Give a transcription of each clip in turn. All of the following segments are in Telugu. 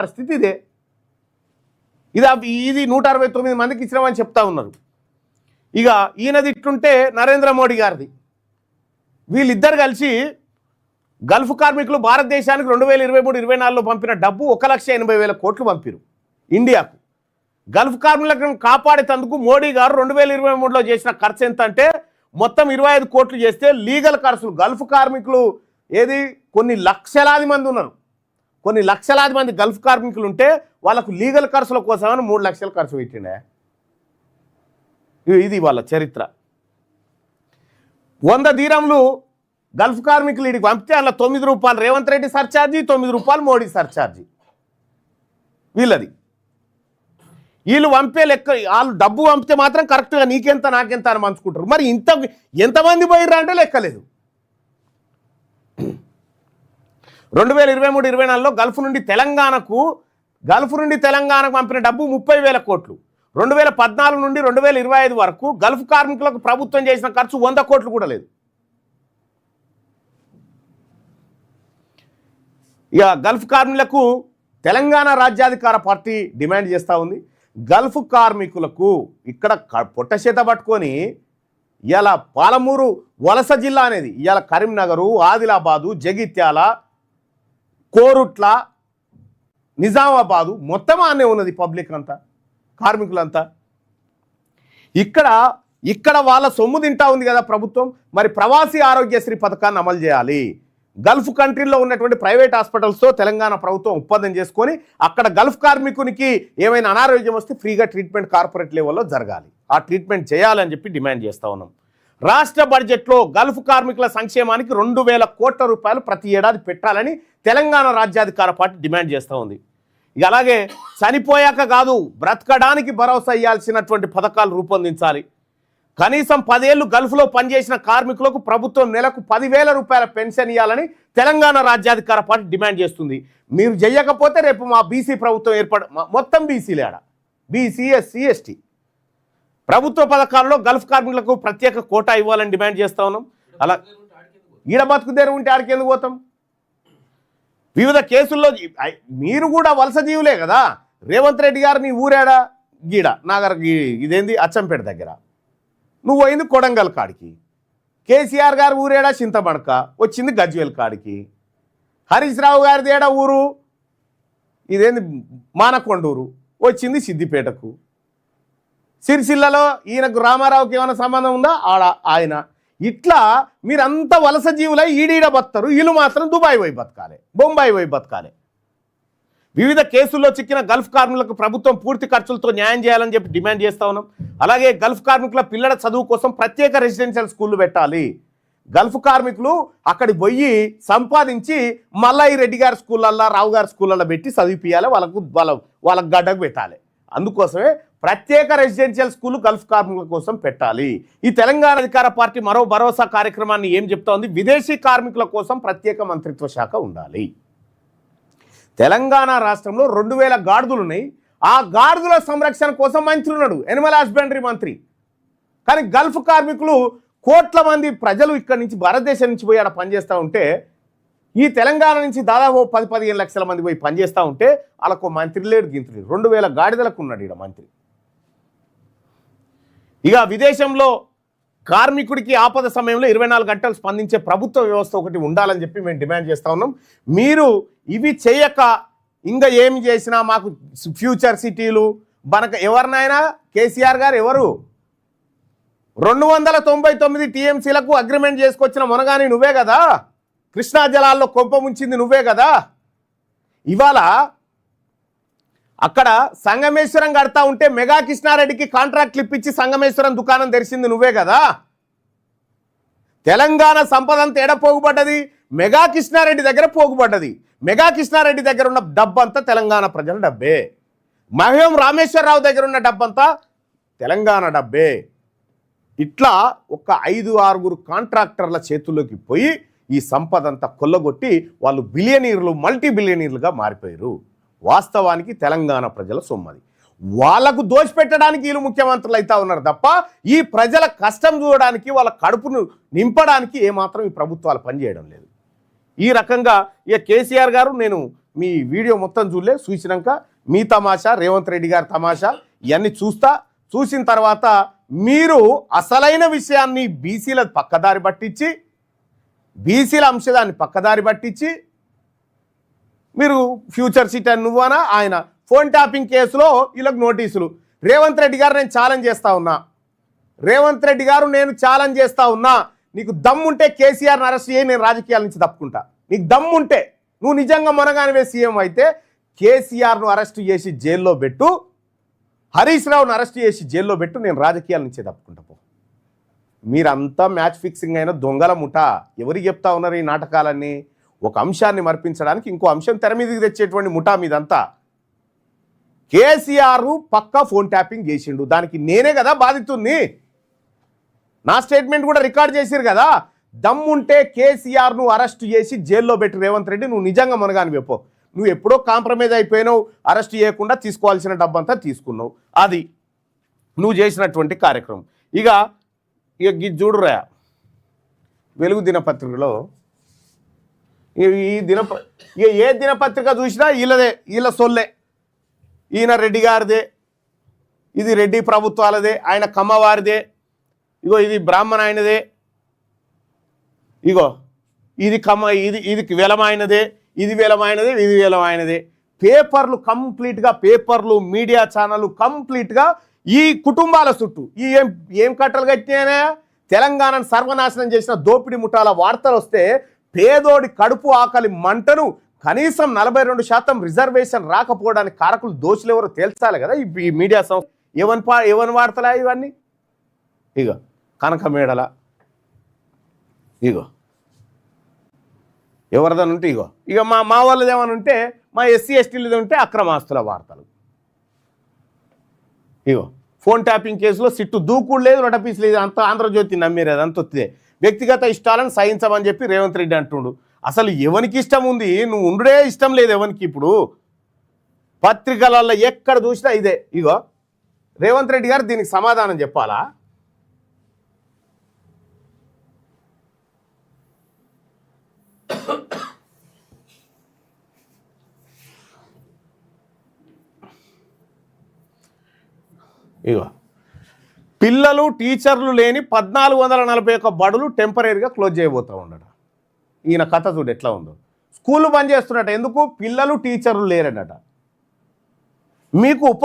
పరిస్థితి ఇదే. ఇది అవి- ఇది నూట అరవై తొమ్మిది మందికి ఇచ్చినామని చెప్తా ఉన్నారు. ఇక ఈయనది ఇట్లుంటే నరేంద్ర మోడీ గారిది. వీళ్ళిద్దరు కలిసి గల్ఫ్ కార్మికులు భారతదేశానికి రెండు వేల ఇరవై మూడు ఇరవై నాలుగులో పంపిన డబ్బు ఒక లక్ష ఎనభై వేల కోట్లు పంపిరు ఇండియాకు. గల్ఫ్ కార్మికులను కాపాడేటందుకు మోడీ గారు రెండు వేల ఇరవై మూడులో చేసిన ఖర్చు ఎంత అంటే మొత్తం ఇరవై ఐదు కోట్లు చేస్తే లీగల్ ఖర్చులు. గల్ఫ్ కార్మికులు ఏది? కొన్ని లక్షలాది మంది ఉన్నారు. కొన్ని లక్షలాది మంది గల్ఫ్ కార్మికులు ఉంటే వాళ్ళకు లీగల్ ఖర్చుల కోసమని మూడు లక్షలు ఖర్చు పెట్టిండే. ఇది వాళ్ళ చరిత్ర. వంద దీరంలు గల్ఫ్ కార్మికులు ఇడికి పంపితే అలా తొమ్మిది రూపాయలు రేవంత్ రెడ్డి సర్ఛార్జీ తొమ్మిది రూపాయలు మోడీ సర్ఛార్జీ వీళ్ళది. వీళ్ళు పంపే లెక్క వాళ్ళు డబ్బు పంపితే మాత్రం కరెక్ట్గా నీకెంత నాకెంత అని మంచుకుంటారు మరి ఇంత ఎంతమంది పోయిర్రా అంటే లెక్కలేదు. రెండు వేల ఇరవై మూడు ఇరవై నాలుగులో గల్ఫ్ నుండి తెలంగాణకు గల్ఫ్ నుండి తెలంగాణకు పంపిన డబ్బు ముప్పై వేల కోట్లు. రెండు వేల పద్నాలుగు నుండి రెండు వేల ఇరవై ఐదు వరకు గల్ఫ్ కార్మికులకు ప్రభుత్వం చేసిన ఖర్చు వంద కోట్లు కూడా లేదు. ఇక గల్ఫ్ కార్మికులకు తెలంగాణ రాజ్యాధికార పార్టీ డిమాండ్ చేస్తూ ఉంది. గల్ఫ్ కార్మికులకు ఇక్కడ క- పొట్ట చేత పట్టుకొని ఇవాళ పాలమూరు వలస జిల్లా అనేది ఇవాళ కరీంనగరు ఆదిలాబాదు జగిత్యాల కోరుట్ల నిజామాబాదు మొత్తం ఆనే ఉన్నది పబ్లిక్ అంతా కార్మికులంతా. ఇక్కడ ఇక్కడ వాళ్ళ సొమ్ము తింటా ఉంది కదా ప్రభుత్వం మరి ప్రవాసీ ఆరోగ్యశ్రీ పథకాన్ని అమలు చేయాలి. గల్ఫ్ కంట్రీల్లో ఉన్నటువంటి ప్రైవేట్ హాస్పిటల్స్తో తెలంగాణ ప్రభుత్వం ఒప్పందం చేసుకొని అక్కడ గల్ఫ్ కార్మికునికి ఏమైనా అనారోగ్యం వస్తే ఫ్రీగా ట్రీట్మెంట్ కార్పొరేట్ లెవెల్లో జరగాలి. ఆ ట్రీట్మెంట్ చేయాలని చెప్పి డిమాండ్ చేస్తా ఉన్నాం. రాష్ట్ర బడ్జెట్లో గల్ఫ్ కార్మికుల సంక్షేమానికి రెండు వేల కోట్ల రూపాయలు ప్రతి ఏడాది పెట్టాలని తెలంగాణ రాజ్యాధికార పార్టీ డిమాండ్ చేస్తూ ఉంది. ఇక అలాగే చనిపోయాక కాదు బ్రతకడానికి భరోసా ఇవ్వాల్సినటువంటి పథకాలు రూపొందించాలి. కనీసం పదేళ్ళు గల్ఫ్లో పనిచేసిన కార్మికులకు ప్రభుత్వం నెలకు పదివేల రూపాయల పెన్షన్ ఇవ్వాలని తెలంగాణ రాజ్యాధికార పార్టీ డిమాండ్ చేస్తుంది. మీరు చేయకపోతే రేపు మా బీసీ ప్రభుత్వం ఏర్పడ మొత్తం బీసీలే ఆడ. BC SC ST. ప్రభుత్వ పథకాల్లో గల్ఫ్ కార్మికులకు ప్రత్యేక కోటా ఇవ్వాలని డిమాండ్ చేస్తా ఉన్నాం. అలా ఈడ బతుకు బతుకుదేరు ఉంటే ఆడికెందుకు పోతాం? వివిధ కేసుల్లో మీరు కూడా వలస జీవులే కదా. రేవంత్ రెడ్డి గారు నీ ఊరేడ? గీడ నాగర్ ఇదేంది? అచ్చంపేట దగ్గర. నువ్వు పోయింది కొడంగల్ కాడికి. కేసీఆర్ గారు ఊరేడా? చింతమడక. వచ్చింది గజ్వేల్ కాడికి. హరీష్ రావు గారిది ఏడా ఊరు? ఇదేంది? మానకొండూరు. వచ్చింది సిద్దిపేటకు. సిరిసిల్లలో ఈయనకు రామారావుకి ఏమైనా సంబంధం ఉందా? ఆడ ఆయన. ఇట్లా మీరంతా వలస జీవులై ఈడీడ బతారు వీళ్ళు మాత్రం దుబాయ్ పోయి బతకాలి. బొంబాయి పోయి బతకాలి. వివిధ కేసుల్లో చిక్కిన గల్ఫ్ కార్మికులకు ప్రభుత్వం పూర్తి ఖర్చులతో న్యాయం చేయాలని చెప్పి డిమాండ్ చేస్తా ఉన్నాం. అలాగే గల్ఫ్ కార్మికుల పిల్లల చదువు కోసం ప్రత్యేక రెసిడెన్షియల్ స్కూళ్ళు పెట్టాలి. గల్ఫ్ కార్మికులు అక్కడికి పోయి సంపాదించి మళ్ళా రెడ్డి గారి స్కూళ్ళల్లో రావు గారి స్కూళ్ళల్లో పెట్టి చదివిపియాలి. వాళ్ళకు వాళ్ళ వాళ్ళకు గడ్డకు పెట్టాలి. అందుకోసమే ప్రత్యేక రెసిడెన్షియల్ స్కూల్ గల్ఫ్ కార్మికుల కోసం పెట్టాలి. ఈ తెలంగాణ అధికార పార్టీ మరో భరోసా కార్యక్రమాన్ని ఏం చెప్తా ఉంది విదేశీ కార్మికుల కోసం ప్రత్యేక మంత్రిత్వ శాఖ ఉండాలి. తెలంగాణ రాష్ట్రంలో రెండు వేల గాడిదలు ఉన్నాయి. ఆ గాడిదల సంరక్షణ కోసం మంత్రి ఉన్నాడు. ఎనిమల్ హస్బెండరీ మంత్రి. కానీ గల్ఫ్ కార్మికులు కోట్ల మంది ప్రజలు ఇక్కడి నుంచి భారతదేశం నుంచి పోయి ఆడ పనిచేస్తూ ఉంటే ఈ తెలంగాణ నుంచి దాదాపు పది పదిహేను లక్షల మంది పోయి పనిచేస్తూ ఉంటే వాళ్ళకు మంత్రి లేడు గింత్రి రెండు వేల గాడిదలకు ఉన్నాడు ఈడ మంత్రి. ఇక విదేశంలో కార్మికుడికి ఆపద సమయంలో ఇరవై నాలుగు గంటలు స్పందించే ప్రభుత్వ వ్యవస్థ ఒకటి ఉండాలని చెప్పి మేము డిమాండ్ చేస్తూ ఉన్నాం. మీరు ఇవి చేయక ఇంకా ఏమి చేసినా మాకు ఫ్యూచర్ సిటీలు మనకు ఎవరినైనా కేసీఆర్ గారు ఎవరు? రెండు వందల తొంభై తొమ్మిది టీఎంసీలకు అగ్రిమెంట్ చేసుకొచ్చిన మునగాని నువ్వే కదా? కృష్ణా జలాల్లో కొంప ముంచింది నువ్వే కదా? ఇవాళ అక్కడ సంగమేశ్వరం కడతా ఉంటే మెగా కృష్ణారెడ్డికి కాంట్రాక్ట్లు ఇప్పించి సంగమేశ్వరం దుకాణం తెరిచింది నువ్వే కదా? తెలంగాణ సంపద అంతా ఎడ పోగుపడ్డది? మెగా కృష్ణారెడ్డి దగ్గర పోగుపడ్డది. మెగా కృష్ణారెడ్డి దగ్గర ఉన్న డబ్బంతా తెలంగాణ ప్రజల డబ్బే. మహేం రామేశ్వరరావు దగ్గర ఉన్న డబ్బంతా తెలంగాణ డబ్బే. ఇట్లా ఒక ఐదు ఆరుగురు కాంట్రాక్టర్ల చేతుల్లోకి పోయి ఈ సంపద అంతా కొల్లగొట్టి వాళ్ళు బిలియనీర్లు మల్టీ బిలియనీర్లుగా మారిపోయారు. వాస్తవానికి తెలంగాణ ప్రజల సొమ్మది. వాళ్ళకు దోషపెట్టడానికి వీళ్ళు ముఖ్యమంత్రులు అవుతా ఉన్నారు తప్ప ఈ ప్రజల కష్టం చూడడానికి వాళ్ళ కడుపును నింపడానికి ఏమాత్రం ఈ ప్రభుత్వాలు పనిచేయడం లేదు. ఈ రకంగా ఇక కేసీఆర్ గారు నేను మీ వీడియో మొత్తం చూడలే చూసినాక మీ తమాషా రేవంత్ రెడ్డి గారి తమాషా ఇవన్నీ చూస్తా. చూసిన తర్వాత మీరు అసలైన విషయాన్ని బీసీల పక్కదారి పట్టించి బీసీల అంశదాన్ని పక్కదారి పట్టించి మీరు ఫ్యూచర్ సిటీ అని నువ్వనా ఆయన? ఫోన్ ట్యాపింగ్ కేసులో వీళ్ళకి నోటీసులు. రేవంత్ రెడ్డి గారు నేను ఛాలెంజ్ చేస్తా ఉన్నా. రేవంత్ రెడ్డి గారు నేను ఛాలెంజ్ చేస్తా ఉన్నా. నీకు దమ్ముంటే కేసీఆర్ని అరెస్ట్ చేయి నేను రాజకీయాల నుంచి తప్పుకుంటా. నీకు దమ్ముంటే నువ్వు నిజంగా మొనగానివే సీఎం అయితే కేసీఆర్ను అరెస్ట్ చేసి జైల్లో పెట్టు. హరీష్ రావును అరెస్ట్ చేసి జైల్లో పెట్టు నేను రాజకీయాల నుంచే తప్పుకుంటా పో. మీరంతా మ్యాచ్ ఫిక్సింగ్ అయిన దొంగల ముఠ. ఎవరికి చెప్తా ఉన్నారు ఈ నాటకాలన్నీ? ఒక అంశాన్ని మర్పించడానికి ఇంకో అంశం తెర మీదకి తెచ్చేటువంటి ముఠా మీదంతా. కేసీఆర్ పక్కా ఫోన్ ట్యాపింగ్ చేసిండు. దానికి నేనే కదా బాధితుంది నా స్టేట్మెంట్ కూడా రికార్డ్ చేసిరు కదా. దమ్ముంటే కేసీఆర్ను అరెస్ట్ చేసి జైల్లో పెట్టి రేవంత్ రెడ్డి నువ్వు నిజంగా మనగాని చెప్పు నువ్వు ఎప్పుడో కాంప్రమైజ్ అయిపోయినావు. అరెస్ట్ చేయకుండా తీసుకోవాల్సిన డబ్బంతా తీసుకున్నావు. అది నువ్వు చేసినటువంటి కార్యక్రమం. ఇక ఇక గి చూడురా వెలుగు దినపత్రికలో ఈ- దినప ఇక ఏ దినపత్రిక చూసినా వీళ్ళదే వీళ్ళ సొల్లే. ఈయన రెడ్డి గారిదే. ఇది రెడ్డి ప్రభుత్వాలదే ఆయన కమ్మవారిదే. ఇగో ఇది బ్రాహ్మణ ఆయనదే ఇగో ఇది కమ్మ ఇది ఇది వెలమైనదే ఇది వెలమైనదే ఇది వెలమైనదే పేపర్లు కంప్లీట్గా పేపర్లు మీడియా ఛానళ్ళు కంప్లీట్గా ఈ కుటుంబాల చుట్టూ ఈ ఏం ఏం కట్టలు కట్టినాయనే తెలంగాణను సర్వనాశనం చేసిన దోపిడి ముఠాల వార్తలు వస్తే పేదోడి కడుపు ఆకలి మంటను కనీసం నలభై రెండు శాతం రిజర్వేషన్ రాకపోవడానికి కారకులు దోషులు ఎవరో తేల్చాలి కదా ఈ మీడియా సంస్థ. ఎవరి పా ఎవరి వాడతలే ఇవన్నీ? ఇగో కనక మేడల. ఇగో. ఎవరిదని ఉంటే ఇగో. ఇక మా మా వాళ్ళది ఏమని ఉంటే మా ఎస్సీ ఎస్టీలది ఉంటే అక్రమాస్తుల వార్తలు. ఇగో ఫోన్ ట్యాపింగ్ కేసులో సిట్టు దూకుడు లేదు నోటపీస్ లేదు అంత ఆంధ్రజ్యోతి నమ్మేరేది అంత వస్తే వ్యక్తిగత ఇష్టాలను సహించమని చెప్పి రేవంత్ రెడ్డి అంటుండు. అసలు ఎవరికి ఇష్టం ఉంది? నువ్వు ఉండుడే ఇష్టం లేదు ఎవరికి ఇప్పుడు. పత్రికలలో ఎక్కడ చూసినా ఇదే. ఇగో రేవంత్ రెడ్డి గారు దీనికి సమాధానం చెప్పాలా? ఇగో పిల్లలు టీచర్లు లేని పద్నాలుగు వందల నలభై ఒక్క బడులు టెంపరీగా క్లోజ్ చేయబోతూ ఉండడు ఈయన కథ చూడు ఎట్లా ఉందో. స్కూల్ బంద్ చేస్తున్నట. ఎందుకు? పిల్లలు టీచర్లు లేరనట మీకు ఉప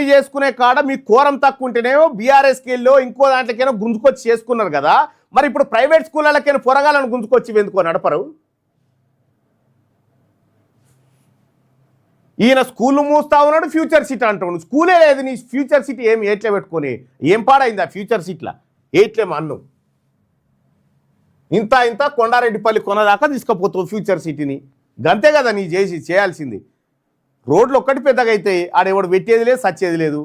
చేసుకునే కాడ మీ కోరం తక్కువ ఉంటేనేమో బీఆర్ఎస్కి వెళ్ళో ఇంకో దాంట్లోకైనా గుంజుకొచ్చి చేసుకున్నారు కదా. మరి ఇప్పుడు ప్రైవేట్ స్కూళ్ళకైనా పొరగాలను గుంజుకొచ్చి ఎందుకో నడపరు? ఈయన స్కూల్ మూస్తా ఉన్నాడు ఫ్యూచర్ సిటీ అంటున్నాడు. స్కూలే లేదు నీ ఫ్యూచర్ సిటీ ఏం ఏట్లే పెట్టుకొని? ఏం పాడైంది ఆ ఫ్యూచర్ సిటీలా? ఏట్లే మన్ను ఇంత ఇంత కొండారెడ్డిపల్లి కొనదాకా తీసుకుపోతావు ఫ్యూచర్ సిటీని. గంతే కదా నీ చేసి చేయాల్సింది. రోడ్లు ఒక్కటి పెద్దగా అయితే ఆడెవడు పెట్టేది లేదు సచ్చేది లేదు.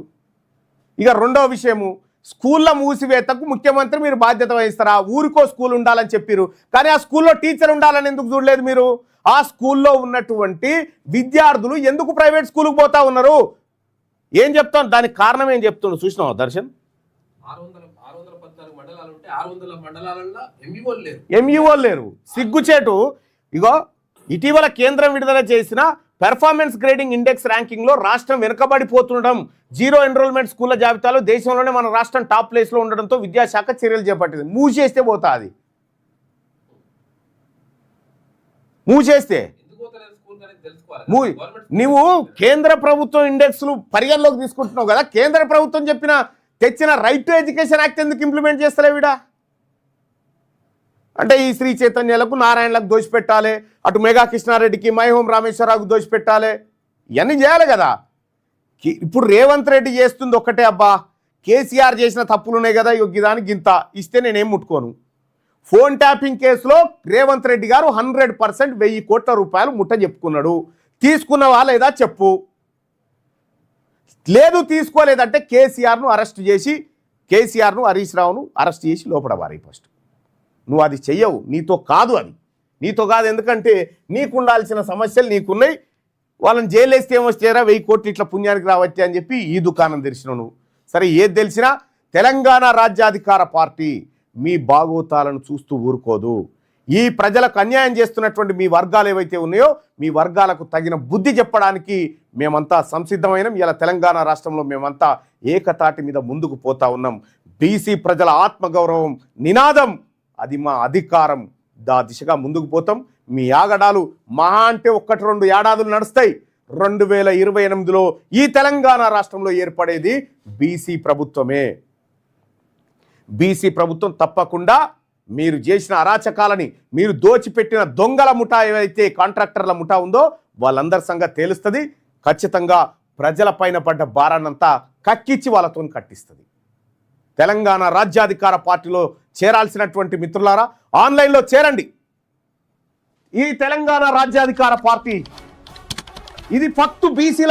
ఇక రెండవ విషయము స్కూళ్ళ మూసివేతకు ముఖ్యమంత్రి మీరు బాధ్యత వహిస్తారా? ఊరికో స్కూల్ ఉండాలని చెప్పారు కానీ ఆ స్కూల్లో టీచర్ ఉండాలని ఎందుకు చూడలేదు మీరు? ఆ స్కూల్లో ఉన్నటువంటి విద్యార్థులు ఎందుకు ప్రైవేట్ స్కూల్కి పోతా ఉన్నారు? ఏం చెప్తాను దానికి కారణం ఏం చెప్తున్నాడు చూసినావు దర్శన్? ఎంఈఓ లేరు ఎంఈఓ లేరు. సిగ్గుచేటు. ఇగో ఇటీవల కేంద్రం విడుదల చేసిన పెర్ఫార్మెన్స్ గ్రేడింగ్ ఇండెక్స్ ర్యాంకింగ్లో రాష్ట్రం వెనుకబడిపోతుండడం జీరో ఎన్రోల్మెంట్ స్కూళ్ళ జాబితాలో దేశంలోనే మన రాష్ట్రం టాప్ ప్లేస్లో ఉండడంతో విద్యాశాఖ చర్యలు చేపట్టింది. మూసేస్తే పోతా అది మూసేస్తే. ఎందుకు పోతలేదు స్కూల్ అనేది తెలుసుకోవాలి? మూ గవర్నమెంట్ నువ్వు కేంద్ర ప్రభుత్వం ఇండెక్స్లు పరిగణలోకి తీసుకుంటున్నావు కదా కేంద్ర ప్రభుత్వం చెప్పిన తెచ్చిన రైట్ టు ఎడ్యుకేషన్ యాక్ట్ ఎందుకు ఇంప్లిమెంట్ చేస్తలేవిడా అంటే ఈ శ్రీ చైతన్యాలకు నారాయణలకు దోషిపెట్టాలి అటు మెగా కృష్ణారెడ్డికి మైహోం రామేశ్వరరావుకు దోషిపెట్టాలి. ఇవన్నీ చేయాలి కదా. ఇప్పుడు రేవంత్ రెడ్డి చేస్తుంది ఒక్కటే అబ్బా. కేసీఆర్ చేసిన తప్పులు ఉన్నాయి కదా ఇగో దానికి ఇంత ఇస్తే నేనేం ముట్టుకోను. ఫోన్ ట్యాపింగ్ కేసులో రేవంత్ రెడ్డి గారు హండ్రెడ్ పర్సెంట్ వెయ్యి కోట్ల రూపాయలు ముట్ట చెప్పుకున్నాడు. తీసుకున్నవా లేదా చెప్పు. లేదు తీసుకోలేదంటే కేసీఆర్ను అరెస్ట్ చేసి కేసీఆర్ను హరీష్ రావును అరెస్ట్ చేసి లోపడవారి ఫస్ట్. నువ్వు అది చెయ్యవు. నీతో కాదు అది. నీతో కాదు ఎందుకంటే నీకు ఉండాల్సిన సమస్యలు నీకున్నాయి. వాళ్ళని జైలు వేస్తే ఏమొచ్చారా వెయ్యి కోట్లు ఇట్లా పుణ్యానికి రావచ్చే అని చెప్పి ఈ దుకాణం తెరిచినావు నువ్వు. సరే ఏది తెలిసినా తెలంగాణ రాజ్యాధికార పార్టీ మీ బాగోతాలను చూస్తూ ఊరుకోదు. ఈ ప్రజలకు అన్యాయం చేస్తున్నటువంటి మీ వర్గాలు ఏవైతే ఉన్నాయో మీ వర్గాలకు తగిన బుద్ధి చెప్పడానికి మేమంతా సంసిద్ధమైన. ఇలా తెలంగాణ రాష్ట్రంలో మేమంతా ఏకతాటి మీద ముందుకు పోతా ఉన్నాం. బీసీ ప్రజల ఆత్మగౌరవం నినాదం అది మా అధికారం. దా దిశగా ముందుకు పోతాం. మీ ఆగడాలు మహా అంటే ఒక్కటి రెండు ఏడాదులు నడుస్తాయి. రెండు వేల ఇరవై ఎనిమిదిలో ఈ తెలంగాణ రాష్ట్రంలో ఏర్పడేది బీసీ ప్రభుత్వమే. బీసీ ప్రభుత్వం తప్పకుండా మీరు చేసిన అరాచకాలని మీరు దోచిపెట్టిన దొంగల ముఠా ఏవైతే కాంట్రాక్టర్ల ముఠా ఉందో వాళ్ళందరి సంగతి తేలుస్తుంది. ఖచ్చితంగా ప్రజల పైన పడ్డ భారాన్నంతా కక్కిచ్చి వాళ్ళతో కట్టిస్తుంది. తెలంగాణ రాజ్యాధికార పార్టీలో చేరాల్సినటువంటి మిత్రులారా ఆన్లైన్లో చేరండి. ఈ తెలంగాణ రాజ్యాధికార పార్టీ ఇది ఫక్తు బీసీల